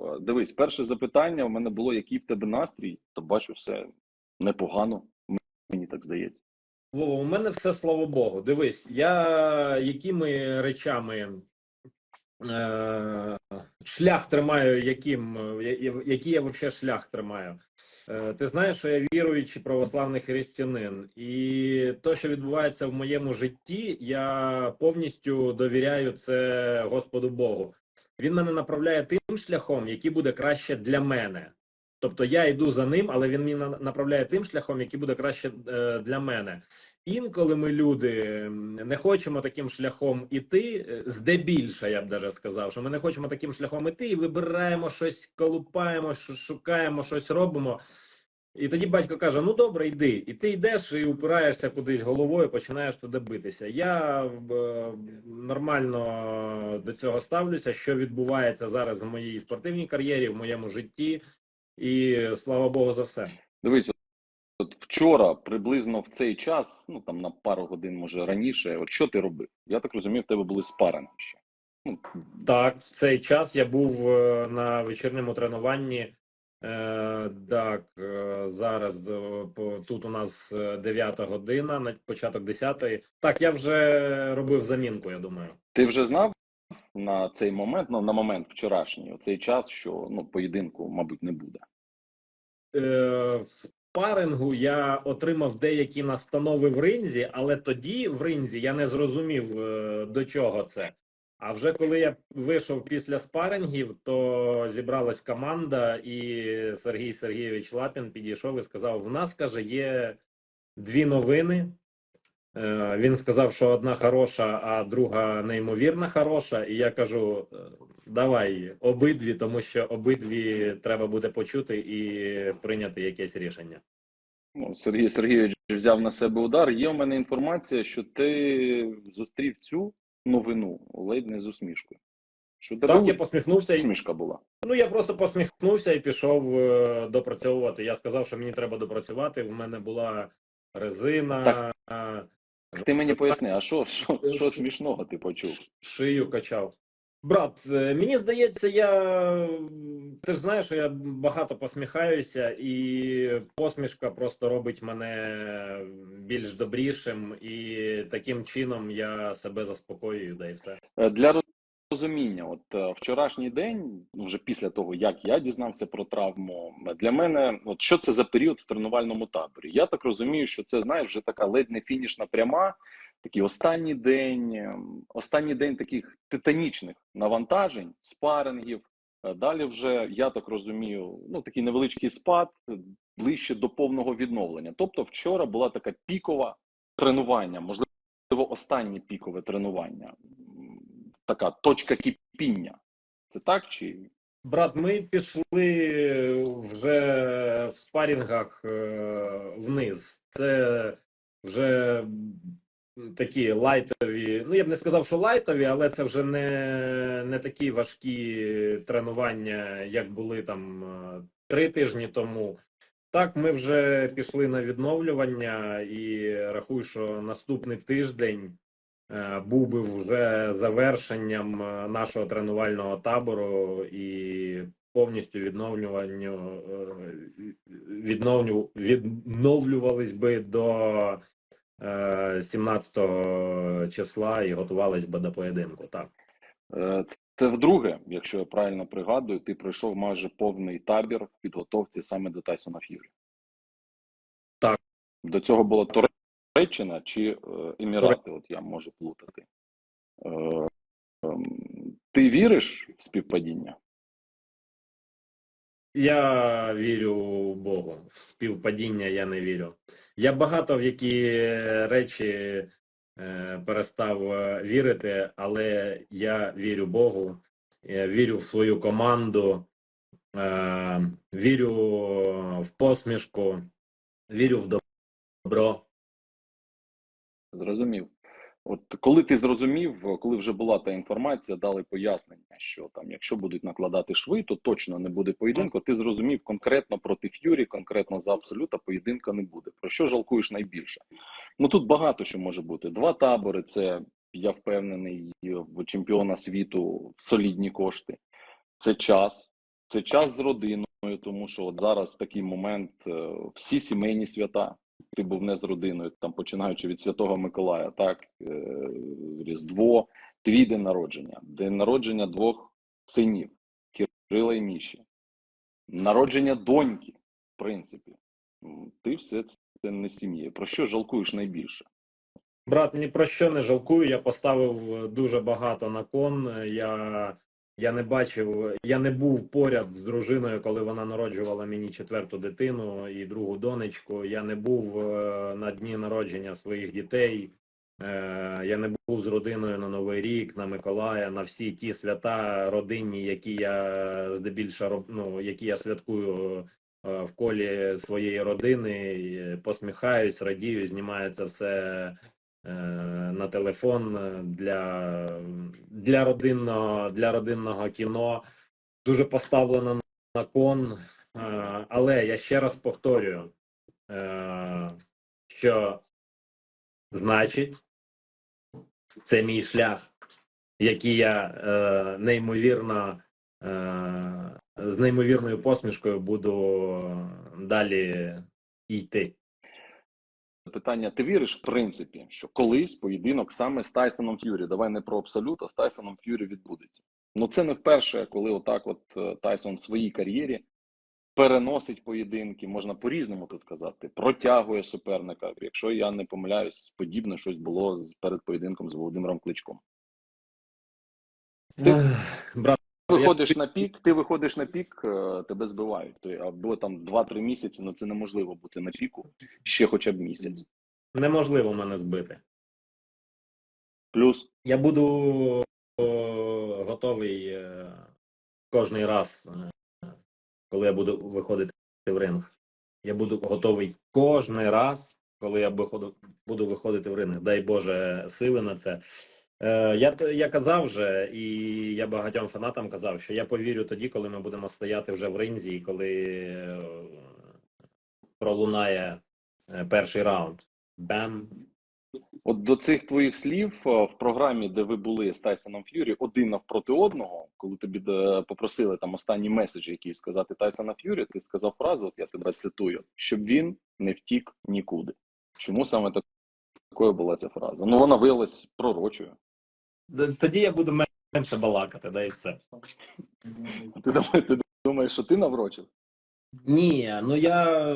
Е, Дивись, перше запитання у мене було, який в тебе настрій, то бачу, все непогано. Мені так здається. Вова, у мене все слава Богу. Дивись, я якими речами е, шлях тримаю, яким, я- який я взагалі шлях тримаю. Е, ти знаєш, що я віруючий православний християнин, і то, що відбувається в моєму житті, я повністю довіряю це Господу Богу. Він мене направляє тим шляхом, який буде краще для мене. Тобто я йду за ним, але він мене направляє тим шляхом, який буде краще е, для мене. Інколи ми люди не хочемо таким шляхом іти, е, здебільше, я б даже сказав, що ми не хочемо таким шляхом іти і вибираємо щось, колупаємо, шукаємо, щось робимо. І тоді батько каже: Ну добре, йди. І ти йдеш і упираєшся кудись головою, починаєш туди битися. Я е, нормально до цього ставлюся, що відбувається зараз в моїй спортивній кар'єрі, в моєму житті, і слава Богу за все. Дивись, от, вчора приблизно в цей час, ну там на пару годин, може раніше, от що ти робив? Я так розумію, в тебе були спаринги ще. Ну, Так, в цей час я був е, на вечірньому тренуванні. Е, так, е, зараз е, по- тут у нас 9 година, на початок 10. Так, я вже робив замінку, я думаю. ти вже знав на цей момент, ну на момент вчорашній, цей час, що ну поєдинку, мабуть, не буде. Е, в спарингу я отримав деякі настанови в ринзі, але тоді в ринзі я не зрозумів до чого це. А вже коли я вийшов після спарингів, то зібралась команда, і Сергій Сергійович Лапін підійшов і сказав: в нас каже, є дві новини. Е, Він сказав, що одна хороша, а друга неймовірно хороша. І я кажу: е, давай обидві, тому що обидві треба буде почути і прийняти якесь рішення. Ну, Сергій Сергійович взяв на себе удар. Є у мене інформація, що ти зустрів цю новину ледь не з усмішкою. Що Так, я посміхнувся і смішка була. ну я просто посміхнувся і пішов е, допрацьовувати. Я сказав, що мені треба допрацювати. В мене була резина, Так. Ти мені поясни, а що, що, що смішного ти почув? шию качав. Брат, е, мені здається, я ти ж знаєш, що я багато посміхаюся, і посмішка просто робить мене більш добрішим, і таким чином я себе заспокоюю, да і все. Е, Для розуміння, от е, вчорашній день, ну, вже після того, як я дізнався про травму, для мене, от що це за період в тренувальному таборі? Я так розумію, що це знаєш вже така ледь не фінішна пряма, такий останній день, ем, останній день таких титанічних навантажень, спарингів. Е, Далі вже я так розумію, ну такий невеличкий спад е, ближче до повного відновлення. Тобто, вчора була така пікова тренування, можливо, останнє пікове тренування, така точка кипіння. Це так чи Брат, ми пішли вже в спарінгах е, вниз. Це вже такі лайтові. Ну, я б не сказав, що лайтові, але це вже не, не такі важкі тренування, як були там е, три тижні тому. Так, ми вже пішли на відновлювання, і рахую, що наступний тиждень був би вже завершенням е, нашого тренувального табору і повністю відновлюванню е, відновлю, відновлювались би до е, 17 числа і готувались би до поєдинку. Так. Е, це вдруге, якщо я правильно пригадую, ти пройшов майже повний табір в підготовці саме до Тайсона Ф'юрі. Так. До цього була Туреччина чи е, Емірати, от я можу плутати. Е, ем, Ти віриш в співпадіння? Я вірю в Богу. В співпадіння я не вірю. Я багато в які речі е, перестав вірити, але я вірю Богу, я вірю в свою команду, вірю в посмішку, вірю в добро. Зрозумів. От коли ти зрозумів, коли вже була та інформація, дали пояснення, що там, якщо будуть накладати шви, то точно не буде поєдинку. Ти зрозумів конкретно проти Ф'юрі, конкретно за абсолюта поєдинка не буде. Про що жалкуєш найбільше? Ну тут багато що може бути. Два табори. Це я впевнений в чемпіона світу солідні кошти. Це час. це час з родиною, тому що от зараз такий момент, е, всі сімейні свята. Ти був не з родиною, там починаючи від Святого Миколая, так, е, Різдво, твій день народження, день народження двох синів, Кирила і Міші, народження доньки, в принципі. Ти все це не сім'є. Про що жалкуєш найбільше? Брат, ні про що не жалкую. Я поставив дуже багато на кон. Я, я не бачив, я не був поряд з дружиною, коли вона народжувала мені четверту дитину і другу донечку. Я не був е, на дні народження своїх дітей. Е, Я не був з родиною на Новий рік, на Миколая, на всі ті свята родинні, які я здебільшого ну, які я святкую е, в колі своєї родини. Посміхаюсь, радію, знімаю це все на телефон е, для, для родинного для родинного кіно. Дуже поставлено на кон. Е, Але я ще раз повторюю, е, що значить, це мій шлях, який я е, неймовірно е, з неймовірною посмішкою буду далі йти. Питання: ти віриш, в принципі, що колись поєдинок саме з Тайсоном Ф'юрі, давай не про абсолют, а з Тайсоном Ф'юрі відбудеться. Ну це не вперше, коли отак, от е, Тайсон в своїй кар'єрі переносить поєдинки, можна по-різному тут казати, протягує суперника. Якщо я не помиляюсь, подібне щось було перед поєдинком з Володимиром Кличком. Ти- Брат, виходиш на пік, ти виходиш на пік, е, тебе збивають. Або там 2-3 місяці, ну це неможливо бути на піку ще хоча б місяць. неможливо мене збити. Плюс Я буду готовий е, кожний раз, е, коли я буду виходити в ринг. Я буду готовий кожний раз, коли я буду виходити в ринг. Дай Боже сили на це. Е, я, я казав вже, і я багатьом фанатам казав, що я повірю тоді, коли ми будемо стояти вже в ринзі, і коли е, пролунає е, перший раунд. Бем. От до цих твоїх слів в програмі, де ви були з Тайсоном Ф'юрі, один навпроти одного, коли тобі попросили там останні меседжі, які сказати Тайсона Ф'юрі, ти сказав фразу, я тебе цитую, щоб він не втік нікуди. Чому саме так- такою була ця фраза? Ну вона виявилась пророчою. Тоді я буду менше балакати, да і все. Ти думаєш, ти думаєш, що ти наврочив? Ні, ну я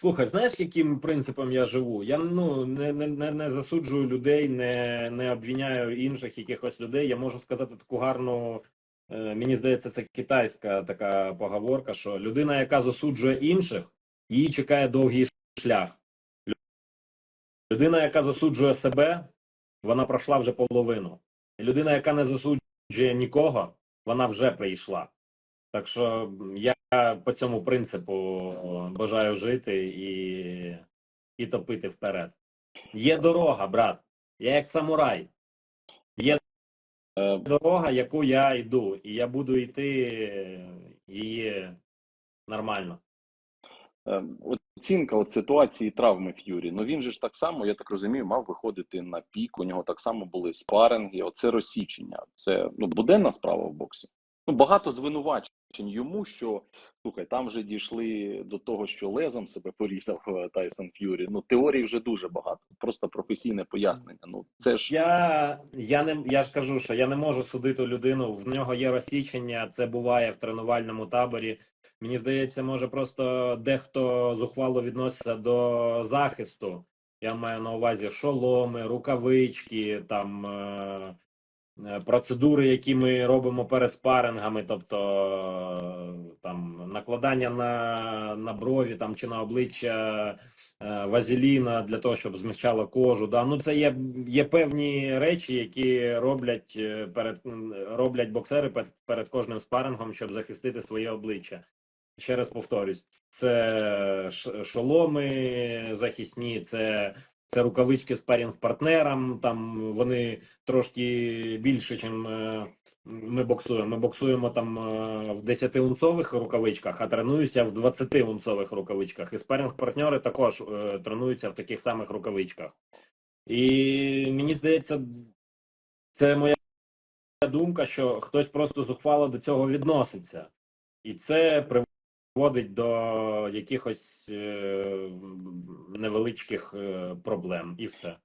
слухай, знаєш, яким принципом я живу? Я ну не, не, не, не засуджую людей, не, не обвиняю інших якихось людей. Я можу сказати таку гарну. е, Мені здається, це китайська така поговорка, що людина, яка засуджує інших, її чекає довгий шлях. Людина, яка засуджує себе, вона пройшла вже половину. Людина, яка не засуджує нікого, вона вже прийшла. Так що я по цьому принципу бажаю жити і, і топити вперед. Є дорога, брат. Я як самурай. Є Е, дорога, яку я йду, і я буду йти її нормально. Е, Оцінка от ситуації травми Ф'юрі. Ну він же ж так само, я так розумію, мав виходити на пік. У нього так само були спаринги. Оце розсічення. Це ну буденна справа в боксі. Ну багато звинувачень йому, що слухай, там вже дійшли до того, що лезом себе порізав е, Тайсон Ф'юрі. Ну теорій вже дуже багато. Просто професійне пояснення. Ну це ж Я, я не я ж кажу, що я не можу судити людину. В нього є розсічення, це буває в тренувальному таборі. Мені здається, може просто дехто зухвало відноситься до захисту. Я маю на увазі шоломи, рукавички, там е, процедури, які ми робимо перед спарингами, тобто е, там накладання на, на брові там чи на обличчя е, вазеліна для того, щоб змягчало кожу. Да? Ну це є, є певні речі, які роблять е, перед роблять боксери перед, перед кожним спарингом, щоб захистити своє обличчя. Ще раз повторюсь, це шоломи захисні, це, це рукавички спарінг партнерам. Там вони трошки більше, ніж ми боксуємо. Ми боксуємо там е, в 10-унцових рукавичках, а тренуюся в 20-унцових рукавичках. І спарінг партнери також е, тренуються в таких самих рукавичках. І мені здається, це моя думка, що хтось просто зухвало до цього відноситься. І це приводить до якихось е, невеличких е, проблем, і все.